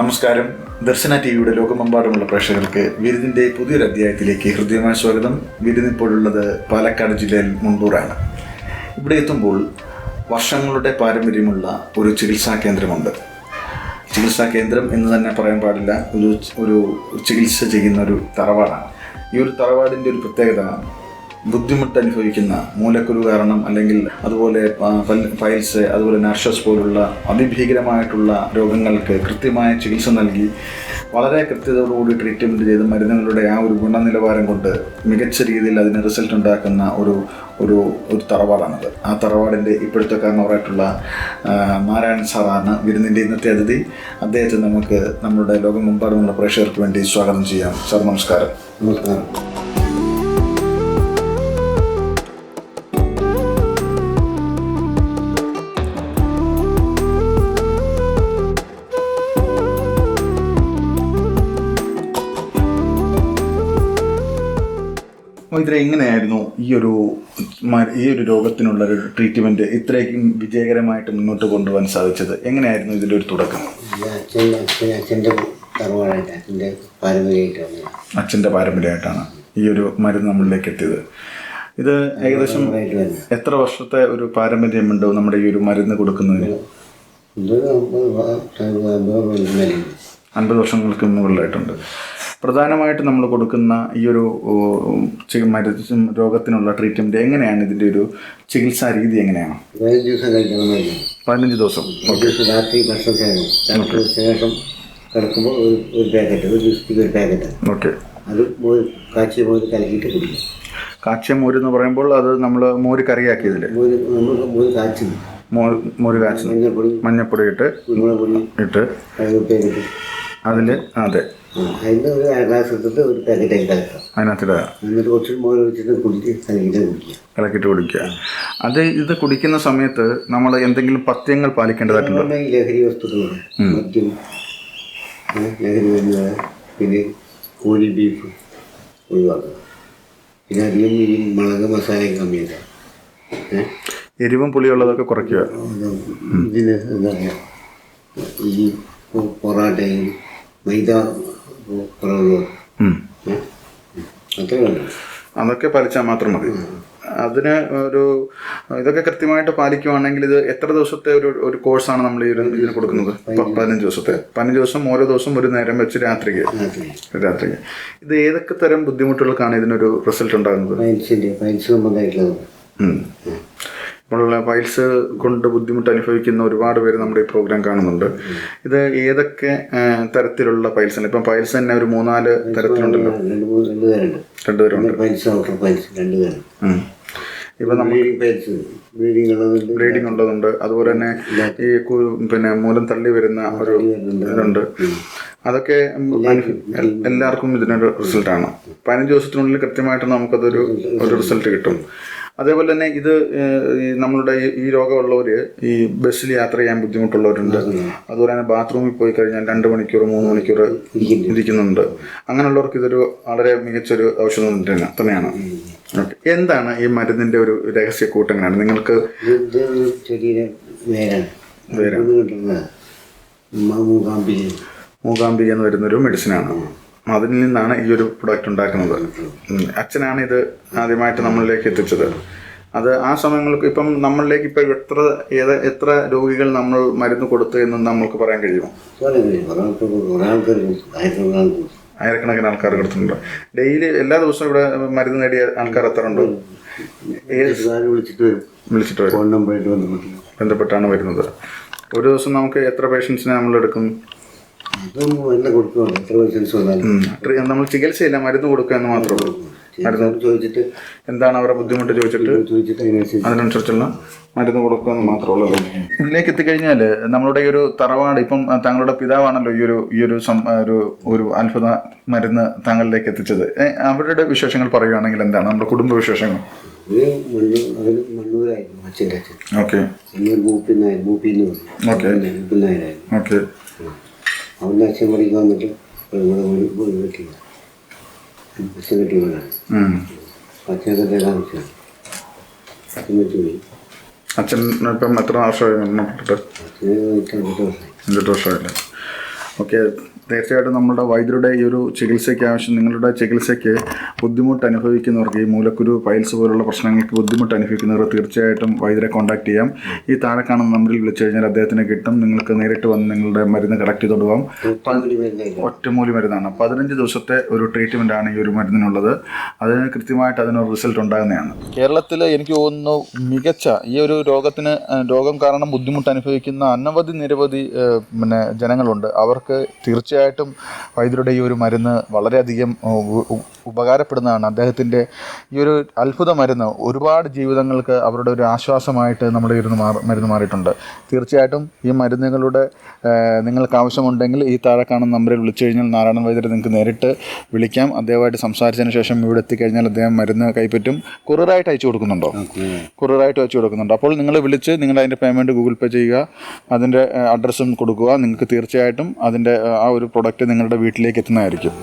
നമസ്കാരം. ദർശന ടി വിയുടെ ലോകമെമ്പാടുമുള്ള പ്രേക്ഷകർക്ക് വിരുദിന്റെ പുതിയൊരു അധ്യായത്തിലേക്ക് ഹൃദ്യമായ സ്വാഗതം. വിരുന്ന് ഇപ്പോഴുള്ളത് പാലക്കാട് ജില്ലയിൽ മുണ്ടൂറാണ് ഇവിടെ എത്തുമ്പോൾ വർഷങ്ങളുടെ പാരമ്പര്യമുള്ള ഒരു ചികിത്സാ കേന്ദ്രമുണ്ട്. ചികിത്സാ കേന്ദ്രം എന്ന് തന്നെ പറയാൻ പാടില്ല. ഒരു ഒരു ചികിത്സ ചെയ്യുന്ന ഒരു തറവാടാണ്. ഈ ഒരു തറവാടിന്റെ ഒരു പ്രത്യേകത ബുദ്ധിമുട്ട് അനുഭവിക്കുന്ന മൂലക്കുരു കാരണം അല്ലെങ്കിൽ അതുപോലെ ഫൈൽസ് അതുപോലെ നാഷസ് പോലുള്ള അതിഭീകരമായിട്ടുള്ള രോഗങ്ങൾക്ക് കൃത്യമായ ചികിത്സ നൽകി വളരെ കൃത്യതയോടുകൂടി ട്രീറ്റ്മെന്റ് ചെയ്ത് മരുന്നുകളുടെ ആ ഒരു ഗുണനിലവാരം കൊണ്ട് മികച്ച രീതിയിൽ അതിന് റിസൾട്ട് ഉണ്ടാക്കുന്ന ഒരു ഒരു ഒരു തറവാടാണത്. ആ തറവാടിന്റെ ഇപ്പോഴത്തെ കാരണവരായിട്ടുള്ള നാരായണൻ സാറാണ് വിരുന്നിന്റെ ഇന്നത്തെ അതിഥി. അദ്ദേഹത്തെ നമുക്ക് നമ്മുടെ ലോകമെമ്പാടുമുള്ള പ്രേക്ഷകർക്ക് വേണ്ടി സ്വാഗതം ചെയ്യാം. സർ നമസ്കാരം. നമസ്കാരം. ഇതിൽ എങ്ങനെയായിരുന്നു ഈ ഒരു ഈ ഒരു രോഗത്തിനുള്ള ഒരു ട്രീറ്റ്മെന്റ് ഇത്രയും വിജയകരമായിട്ട് മുന്നോട്ട് കൊണ്ടുപോകാൻ സാധിച്ചത്? എങ്ങനെയായിരുന്നു ഇതിന്റെ ഒരു തുടക്കം? അച്ഛന്റെ അച്ഛന്റെ അച്ഛൻ അച്ഛന്റെ തറവാടായിട്ട് അച്ഛന്റെ പാരമ്പര്യമായിട്ട് വന്നതാണ് അച്ഛന്റെ പാരമ്പര്യമായിട്ടാണ് ഈ ഒരു മരുന്ന് നമ്മളിലേക്ക് എത്തിയത്. ഇത് ഏകദേശം എത്ര വർഷത്തെ ഒരു പാരമ്പര്യമുണ്ട് നമ്മുടെ ഈ ഒരു മരുന്ന് കൊടുക്കുന്നതിന്? അൻപത് വർഷങ്ങൾക്ക് മുകളിലായിട്ടുണ്ട്. പ്രധാനമായിട്ട് നമ്മൾ കൊടുക്കുന്ന ഈ ഒരു മരുന്ന് രോഗത്തിനുള്ള ട്രീറ്റ്മെന്റ് എങ്ങനെയാണ് ഇതിന്റെ ഒരു ചികിത്സാ രീതി എങ്ങനെയാണ്? പതിനഞ്ച് ദിവസം കഴിക്കണം മരുന്ന് പതിനഞ്ച് ദിവസം. ഒരു ദിവസം രാത്രി ഭക്ഷണം രാത്രി ശേഷം കിടക്കുമ്പോൾ ഒരു ഒരു പാക്കറ്റ് ഒരു ദിവസത്തേക്ക് ഒരു പാക്കറ്റ്. ഓക്കെ. അത് മോര് കാച്ചിയ മോര് കലക്കിയിട്ട് കുടിക്കും കാച്ചിയ മോര് എന്ന് പറയുമ്പോൾ അത് നമ്മൾ മോര് കറിയാക്കിയതിൽ മോര് നമ്മൾ മോര് കാച്ചി മോര് മോര് കാച്ചി മഞ്ഞൾപ്പൊടി മഞ്ഞപ്പൊടി ഇട്ട് കുരുമുളക് പൊടി. ഇട്ട് അതിൽ അതെ. അതിന്റെ ഒരു അര ഗ്ലാസ് എടുത്തിട്ട് ഒരു പാക്കറ്റായി കലക്കാം അതിനകത്തിടുക എന്നിട്ട് കുറച്ച് മോര് വെച്ചിട്ട് കുടിച്ച് കലക്കിയിട്ട് കുടിക്കുക. അത് ഇത് കുടിക്കുന്ന സമയത്ത് നമ്മൾ എന്തെങ്കിലും പഥ്യങ്ങൾ പാലിക്കേണ്ടതായിട്ടുണ്ടോ. അതുകൊണ്ട് ഈ ലഹരി വസ്തുക്കളുണ്ട് മദ്യം ഏ, ലഹരി മരുന്നുകൾ പിന്നെ കോഴി ബീഫ് ഒഴിവാക്കുക. പിന്നെ അധികം ഈ മുളക് മസാലയും കമ്മിയാക്കുക. ഏഹ് എരിവും പുളിയുള്ളതൊക്കെ കുറയ്ക്കുക. ഇതിന് എന്താ പറയുക ഈ പൊറാട്ടയും മൈദ അതൊക്കെ പാലിച്ചാൽ മാത്രം മതി. അതിന് ഒരു ഇതൊക്കെ കൃത്യമായിട്ട് പാലിക്കുവാണെങ്കിൽ ഇത് എത്ര ദിവസത്തെ ഒരു ഒരു കോഴ്സാണ് നമ്മൾ ഈ ഒരു ഇതിന് കൊടുക്കുന്നത്? പതിനഞ്ച്. ദിവസത്തെ. പതിനഞ്ച് ദിവസം ഓരോ ദിവസം ഒരു നേരം വെച്ച് രാത്രിക്ക്. രാത്രി. രാത്രിക്ക്. ഇത് ഏതൊക്കെ തരം ബുദ്ധിമുട്ടുകൾക്കാണ് ഇതിനൊരു റിസൾട്ട് ഉണ്ടാകുന്നത്? പൈൽസിന്റെ പൈൽസ് കൊണ്ട് ബുദ്ധിമുട്ട് അനുഭവിക്കുന്ന ഒരുപാട് പേര് നമ്മുടെ ഈ പ്രോഗ്രാം കാണുന്നുണ്ട്. ഇത് ഏതൊക്കെ തരത്തിലുള്ള പൈൽസ് ആണ്? ഇപ്പം പൈൽസ് തന്നെ ഒരു മൂന്നാൽ തരത്തിലുണ്ടല്ലോ. രണ്ടുപേരുണ്ട്. ഇപ്പം നമ്മൾ ബ്ലീഡിങ് ബ്ലീഡിങ് ഉള്ളതുണ്ട്. അതുപോലെ തന്നെ ഈ പിന്നെ മൂലം തള്ളി വരുന്ന ഒരു ഇതുണ്ട്. അതൊക്കെ എല്ലാവർക്കും ഇതിനൊരു റിസൾട്ടാണ് പതിനഞ്ച് ദിവസത്തിനുള്ളിൽ കൃത്യമായിട്ട് നമുക്കതൊരു ഒരു റിസൾട്ട് കിട്ടും. അതേപോലെ തന്നെ ഇത് നമ്മളുടെ ഈ- രോഗമുള്ളവർ ഈ ബസ്സിൽ യാത്ര ചെയ്യാൻ ബുദ്ധിമുട്ടുള്ളവരുണ്ട്. അതുപോലെ തന്നെ ബാത്റൂമിൽ പോയി കഴിഞ്ഞാൽ രണ്ട് മണിക്കൂർ മൂന്ന് മണിക്കൂർ ഇരിക്കുന്നുണ്ട്. അങ്ങനെയുള്ളവർക്ക് ഇതൊരു വളരെ മികച്ചൊരു ഔഷധം തന്നെ തന്നെയാണ്. എന്താണ് ഈ മരുന്നിന്റെ ഒരു രഹസ്യ കൂട്ടങ്ങളാണ്? നിങ്ങൾക്ക് മൂകാംബിക. എന്ന് വരുന്നൊരു മെഡിസിനാണ് അതിൽ നിന്നാണ് ഈ ഒരു പ്രൊഡക്റ്റ് ഉണ്ടാക്കുന്നത്. അച്ഛനാണ് ഇത് ആദ്യമായിട്ട് നമ്മളിലേക്ക് എത്തിച്ചത്. അത് ആ സമയങ്ങൾക്ക് ഇപ്പം നമ്മളിലേക്ക് ഇപ്പം എത്ര ഏത് എത്ര രോഗികൾ നമ്മൾ മരുന്ന് കൊടുത്തു എന്ന് നമ്മൾക്ക് പറയാൻ കഴിയുമോ? ആയിരക്കണക്കിന് ആൾക്കാർ കൊടുത്തിട്ടുണ്ട്. ഡെയിലി എല്ലാ ദിവസവും ഇവിടെ മരുന്ന് നേടിയ ആൾക്കാർ എത്ര ഉണ്ട്? വിളിച്ചിട്ട് വരും. ബന്ധപ്പെട്ടാണ് വരുന്നത്. ഒരു ദിവസം നമുക്ക് എത്ര പേഷ്യൻസിനെ നമ്മൾ എടുക്കും? എത്ര പേഷ്യൻസ് വന്നാലും നമ്മൾ ചികിത്സയില്ല മരുന്ന് കൊടുക്കുക എന്ന് മാത്രമേ ഉള്ളൂ. മരുന്ന് ചോദിച്ചിട്ട് എന്താണ് അവരുടെ ബുദ്ധിമുട്ട് ചോദിച്ചിട്ട്? ചോദിച്ചിട്ട് അതിനനുസരിച്ച്. അതിനനുസരിച്ചുള്ള മരുന്ന് കൊടുക്കുക എന്ന് മാത്രമേ ഉള്ളൂ. ഇതിലേക്ക് എത്തിക്കഴിഞ്ഞാൽ നമ്മളുടെ ഈ ഒരു തറവാട് ഇപ്പം താങ്കളുടെ പിതാവാണല്ലോ ഈ ഒരു ഈ ഒരു ഒരു ഒരു അത്ഭുത മരുന്ന് താങ്കളിലേക്ക് എത്തിച്ചത്. അവരുടെ വിശേഷങ്ങൾ പറയുകയാണെങ്കിൽ എന്താണ്? നമ്മുടെ കുടുംബ വിശേഷങ്ങൾ. മണ്ണൂരായിരുന്നു അച്ഛന്റെ അച്ഛൻ ഓക്കെ മണ്ണൂർ മൂപ്പിന്നായിരുന്നു മൂപ്പിന്ന് ഓക്കെ. ഓക്കെ. അവന്റെ അച്ഛൻ പഠിക്കാൻ വന്നിട്ട് ഇവിടെ വീട് അച്ഛൻ കെട്ടി വീടാണ്. അച്ഛൻ താമസിച്ചാണ് അച്ഛൻ. വെച്ച് പോയി. അച്ഛൻ ഇപ്പം എത്ര വർഷമായി അഞ്ചെട്ട് വർഷമായി. അഞ്ചെട്ട് വർഷമായില്ലേ? ഓക്കെ തീർച്ചയായിട്ടും നമ്മുടെ വൈദ്യരുടെ ഈ ഒരു ചികിത്സയ്ക്ക് ആവശ്യം നിങ്ങളുടെ ചികിത്സയ്ക്ക് ബുദ്ധിമുട്ട് അനുഭവിക്കുന്നവർക്ക് ഈ മൂലക്കുരു പൈൽസ് പോലുള്ള പ്രശ്നങ്ങൾക്ക് ബുദ്ധിമുട്ട് അനുഭവിക്കുന്നവർ തീർച്ചയായിട്ടും വൈദ്യരെ കോൺടാക്ട് ചെയ്യാം. ഈ താഴെ കാണുന്ന നമ്പറിൽ വിളിച്ചു കഴിഞ്ഞാൽ അദ്ദേഹത്തിന് കിട്ടും. നിങ്ങൾക്ക് നേരിട്ട് വന്ന് നിങ്ങളുടെ മരുന്ന് കളക്ട് ചെയ്ത് കൊടുക്കാം. ഒറ്റമൂലി മരുന്നാണ്. പതിനഞ്ച് ദിവസത്തെ ഒരു ട്രീറ്റ്മെന്റ് ആണ് ഈ ഒരു മരുന്നിനുള്ളത്. അതിന് കൃത്യമായിട്ട് അതിനൊരു റിസൾട്ട് ഉണ്ടാകുന്നതാണ്. കേരളത്തിൽ എനിക്ക് തോന്നുന്നു മികച്ച ഈ ഒരു രോഗത്തിന് രോഗം കാരണം ബുദ്ധിമുട്ട് അനുഭവിക്കുന്ന അനവധി നിരവധി പിന്നെ ജനങ്ങളുണ്ട്. അവർക്ക് തീർച്ചയായിട്ടും വൈദ്യരുടെ ഈ ഒരു മരുന്ന് വളരെയധികം ഉപകാരപ്പെടുന്നതാണ്. അദ്ദേഹത്തിന്റെ ഈ ഒരു അത്ഭുത മരുന്ന് ഒരുപാട് ജീവിതങ്ങൾക്ക് അവരുടെ ഒരു ആശ്വാസമായിട്ട് നമ്മുടെ ഈ ഒരു മരുന്ന് മാറിയിട്ടുണ്ട്. തീർച്ചയായിട്ടും ഈ മരുന്നുകളുടെ നിങ്ങൾക്ക് ആവശ്യമുണ്ടെങ്കിൽ ഈ താഴെ കാണുന്ന നമ്പറിൽ വിളിച്ചു കഴിഞ്ഞാൽ നാരായണൻ വൈദ്യരെ നിങ്ങൾക്ക് നേരിട്ട് വിളിക്കാം. അദ്ദേഹമായിട്ട് സംസാരിച്ചതിന് ശേഷം ഇവിടെ എത്തിക്കഴിഞ്ഞാൽ അദ്ദേഹം മരുന്ന് കൈപ്പറ്റും. കുറിയറായിട്ട് അയച്ചു കൊടുക്കുന്നുണ്ടോ? കുറിയറായിട്ട് അയച്ചു കൊടുക്കുന്നുണ്ട്. അപ്പോൾ നിങ്ങൾ വിളിച്ച് നിങ്ങൾ അതിന്റെ പേയ്മെന്റ് ഗൂഗിൾ പേ ചെയ്യുക അതിന്റെ അഡ്രസ്സും കൊടുക്കുക. നിങ്ങൾക്ക് തീർച്ചയായിട്ടും അതിന്റെ ആ ഒരു പ്രൊഡക്റ്റ് നിങ്ങളുടെ വീട്ടിലേക്ക് എത്തുന്നതായിരിക്കും.